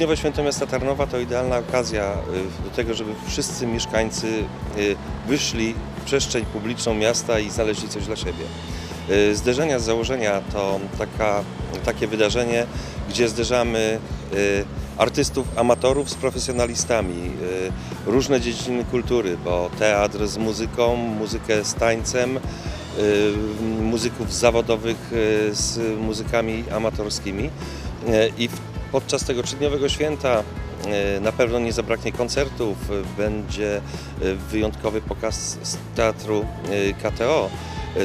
Dwudniowe Święto Miasta Tarnowa to idealna okazja y, do tego, żeby wszyscy mieszkańcy y, wyszli w przestrzeń publiczną miasta i znaleźli coś dla siebie. Y, Zderzenia z założenia to taka, takie wydarzenie, gdzie zderzamy artystów, amatorów z profesjonalistami, różne dziedziny kultury, bo teatr z muzyką, muzykę z tańcem, muzyków zawodowych z muzykami amatorskimi. I w- podczas tego trzydniowego święta y, na pewno nie zabraknie koncertów, będzie y, wyjątkowy pokaz z teatru y, KTO,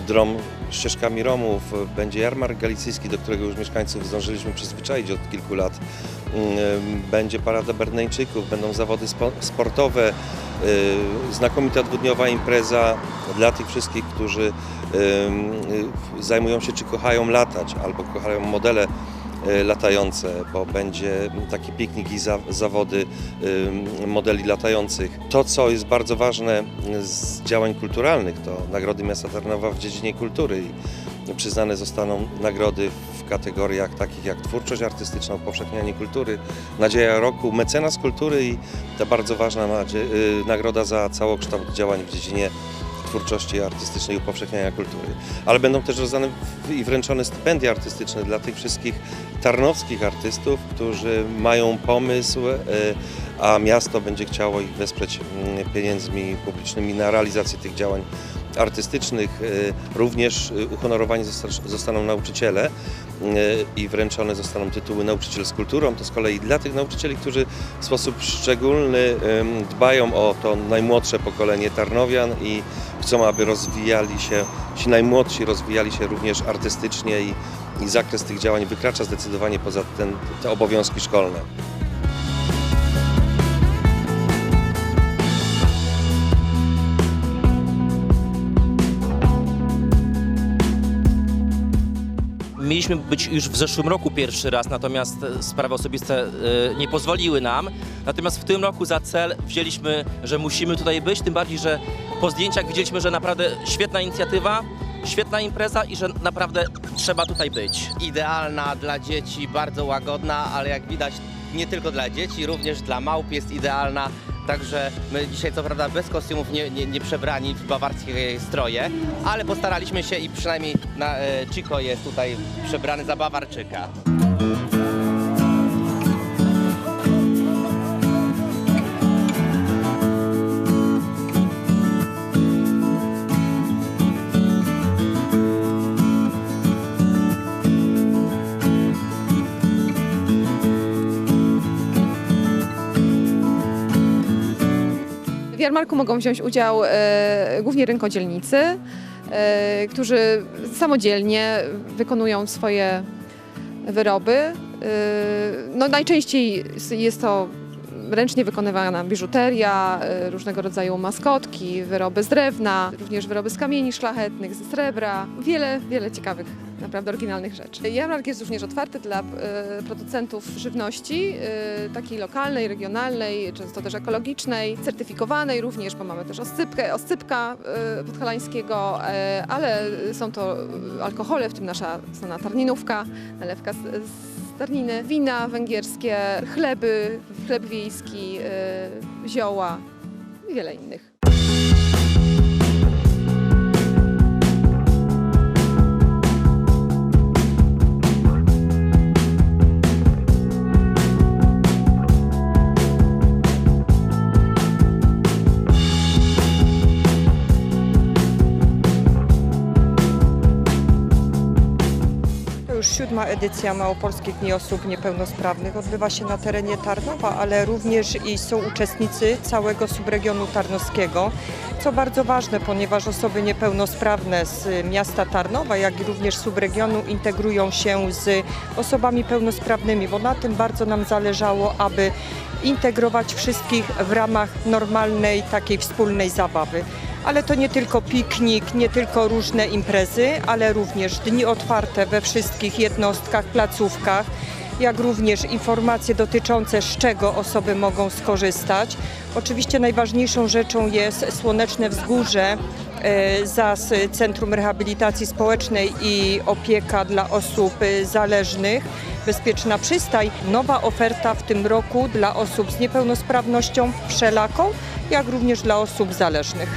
Drom ścieżkami Romów, będzie jarmark galicyjski, do którego już mieszkańców zdążyliśmy przyzwyczaić od kilku lat. Y, Będzie parada Berneńczyków, będą zawody spo- sportowe, znakomita dwudniowa impreza dla tych wszystkich, którzy zajmują się czy kochają latać albo kochają modele latające, bo będzie taki piknik i za, zawody modeli latających. To, co jest bardzo ważne z działań kulturalnych, to Nagrody Miasta Tarnowa w dziedzinie kultury przyznane zostaną nagrody w kategoriach takich jak twórczość artystyczna, upowszechnianie kultury, nadzieja roku, mecenas kultury i ta bardzo ważna y, nagroda za całokształt działań w dziedzinie twórczości artystycznej i upowszechniania kultury. Ale będą też rozdane i wręczone stypendia artystyczne dla tych wszystkich tarnowskich artystów, którzy mają pomysł, y, a miasto będzie chciało ich wesprzeć mm, pieniędzmi publicznymi na realizację tych działań artystycznych. Y, Również y, uhonorowani zosta- zostaną nauczyciele i wręczone zostaną tytuły nauczyciel z kulturą. To z kolei dla tych nauczycieli, którzy w sposób szczególny dbają o to najmłodsze pokolenie Tarnowian i chcą, aby rozwijali się, ci najmłodsi rozwijali się również artystycznie i, i zakres tych działań wykracza zdecydowanie poza ten, te obowiązki szkolne. Mieliśmy być już w zeszłym roku pierwszy raz, natomiast e, sprawy osobiste e, nie pozwoliły nam. Natomiast w tym roku za cel wzięliśmy, że musimy tutaj być, tym bardziej, że po zdjęciach widzieliśmy, że naprawdę świetna inicjatywa, świetna impreza i że naprawdę trzeba tutaj być. idealna dla dzieci, bardzo łagodna, ale jak widać nie tylko dla dzieci, również dla małp jest idealna. Także my dzisiaj co prawda bez kostiumów nie, nie, nie przebrani w bawarskie stroje, ale postaraliśmy się i przynajmniej na, e, Chico jest tutaj przebrany za Bawarczyka. Jarmarku mogą wziąć udział e, głównie rynkodzielnicy, e, którzy samodzielnie wykonują swoje wyroby. E, no, najczęściej jest to ręcznie wykonywana biżuteria, różnego rodzaju maskotki, wyroby z drewna, również wyroby z kamieni szlachetnych, ze srebra. Wiele, wiele ciekawych, naprawdę oryginalnych rzeczy. Jarmark jest również otwarty dla e, producentów żywności, e, takiej lokalnej, regionalnej, często też ekologicznej, certyfikowanej również, bo mamy też oscypkę, oscypka e, podhalańskiego, ale są to alkohole, w tym nasza znana tarninówka, nalewka z, z tarniny, wina węgierskie, chleby, chleb wiejski, zioła i wiele innych. Siódma edycja Małopolskich Dni Osób Niepełnosprawnych. Odbywa się na terenie Tarnowa, ale również i są uczestnicy całego subregionu tarnowskiego, co bardzo ważne, ponieważ osoby niepełnosprawne z miasta Tarnowa, jak i również subregionu integrują się z osobami pełnosprawnymi, bo na tym bardzo nam zależało, aby integrować wszystkich w ramach normalnej takiej wspólnej zabawy. Ale to nie tylko piknik, nie tylko różne imprezy, ale również dni otwarte we wszystkich jednostkach, placówkach. jak również informacje dotyczące z czego osoby mogą skorzystać. Oczywiście najważniejszą rzeczą jest Słoneczne Wzgórze, e, ZAS Centrum Rehabilitacji Społecznej i Opieka dla Osób e, Zależnych. Bezpieczna przystań, nowa oferta w tym roku dla osób z niepełnosprawnością wszelaką, jak również dla osób zależnych.